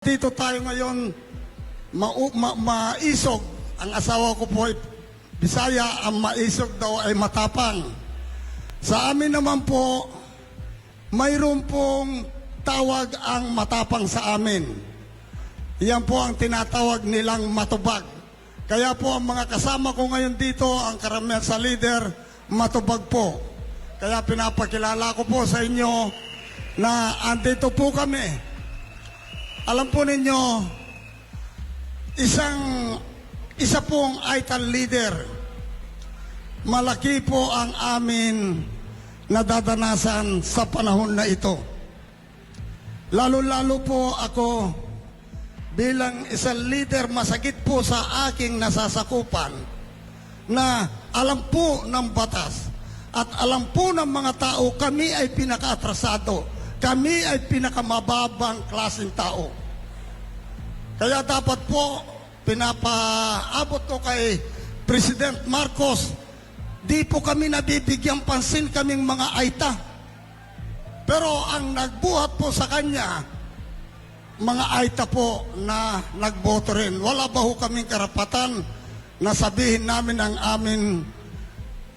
Dito tayo ngayon, mau- ma- maisog. Ang asawa ko po ay Bisaya, ang maisog daw ay matapang. Sa amin naman po, mayroon pong tawag ang matapang sa amin. Yan po ang tinatawag nilang matubag. Kaya po ang mga kasama ko ngayon dito, ang karamihan sa leader, matubag po. Kaya pinapakilala ko po sa inyo na andito po kami alam po ninyo, isang isa pong ITAL leader, malaki po ang amin nadadanasan sa panahon na ito. Lalo-lalo po ako bilang isang leader masakit po sa aking nasasakupan na alam po ng batas at alam po ng mga tao kami ay pinakaatrasado. Kami ay pinakamababang klaseng tao. Kaya dapat po pinapaabot ko kay President Marcos, di po kami nabibigyan pansin kaming mga aita. Pero ang nagbuhat po sa kanya, mga aita po na nagboto rin. Wala ba ho kaming karapatan na sabihin namin ang amin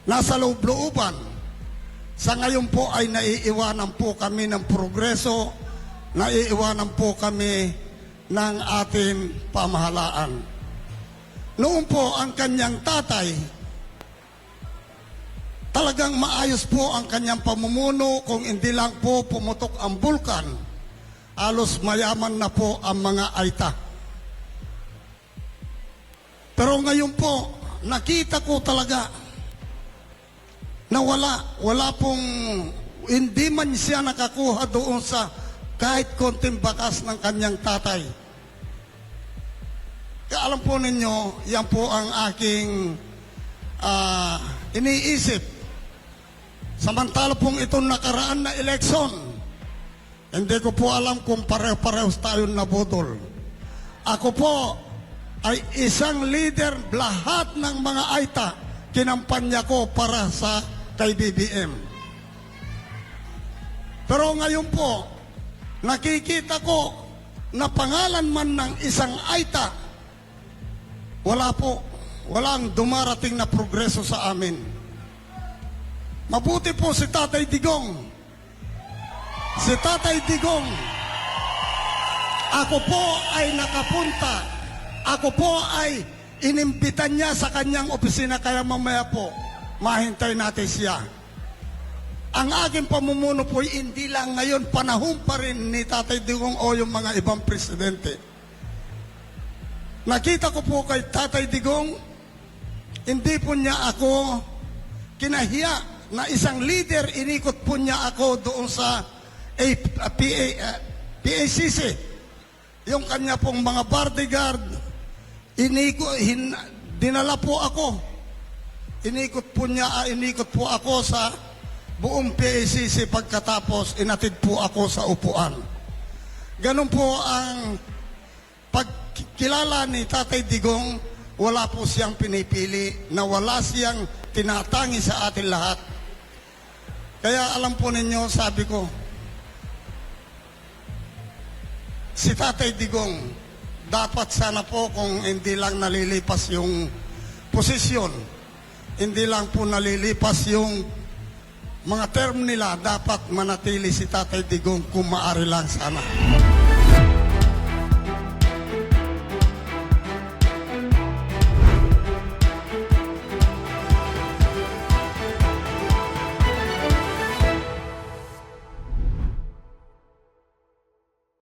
nasa loob-looban. Sa ngayon po ay naiiwanan po kami ng progreso, naiiwanan po kami ng ating pamahalaan. Noon po ang kanyang tatay, talagang maayos po ang kanyang pamumuno kung hindi lang po pumutok ang bulkan, alos mayaman na po ang mga aita. Pero ngayon po, nakita ko talaga na wala, wala pong, hindi man siya nakakuha doon sa kahit konting bakas ng kanyang tatay. Kaya alam po ninyo, yan po ang aking ah, iniisip. Samantala pong itong nakaraan na eleksyon, hindi ko po alam kung pareho-parehos tayo nabudol. Ako po ay isang leader, lahat ng mga aita, kinampanya ko para sa kay BBM. Pero ngayon po, nakikita ko na pangalan man ng isang aita, wala po, walang dumarating na progreso sa amin. Mabuti po si Tatay Digong. Si Tatay Digong, ako po ay nakapunta. Ako po ay inimbitan niya sa kanyang opisina kaya mamaya po, mahintay natin siya. Ang aking pamumuno po hindi lang ngayon, panahon pa rin ni Tatay Digong o yung mga ibang presidente. Nakita ko po kay Tatay Digong, hindi po niya ako kinahiya na isang leader, inikot po niya ako doon sa uh, PA, uh, PACC. Yung kanya pong mga bodyguard, iniko, hin, dinala po ako. Inikot po niya, ah, inikot po ako sa buong PACC pagkatapos inatid po ako sa upuan. Ganun po ang pagkilala ni Tatay Digong, wala po siyang pinipili, na wala siyang tinatangi sa atin lahat. Kaya alam po ninyo, sabi ko, si Tatay Digong, dapat sana po kung hindi lang nalilipas yung posisyon, hindi lang po nalilipas yung mga term nila, dapat manatili si Tatay Digong kung maari lang sana.